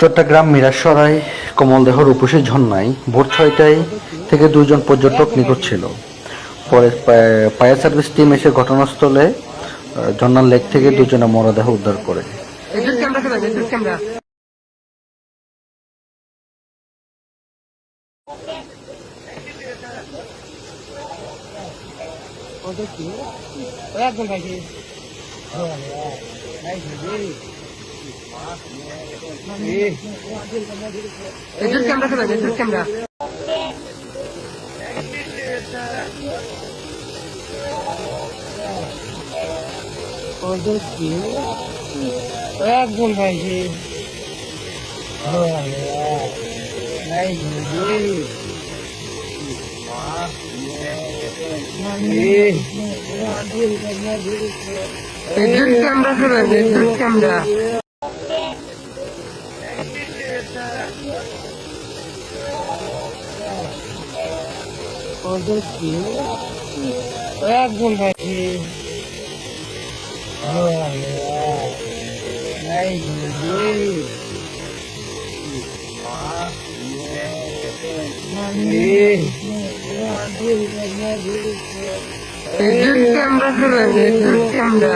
চট্টগ্রাম মিরাসরাই কমলদেহ রূপসী ঝর্ণায় ভোর ছয়টায় থেকে দুজন পর্যটক নিখোঁজ ছিল। পরে ফায়ার সার্ভিস টিম এসে ঘটনাস্থলে ঝর্ণার লেক থেকে দুজনের মরদেহ উদ্ধার করে। ক্যামেরা একদম ভাই ক্যামেরা ক্যামেরা। একদম ভাই। বিদ্যুৎ ক্যামেরা চলে ক্যামেরা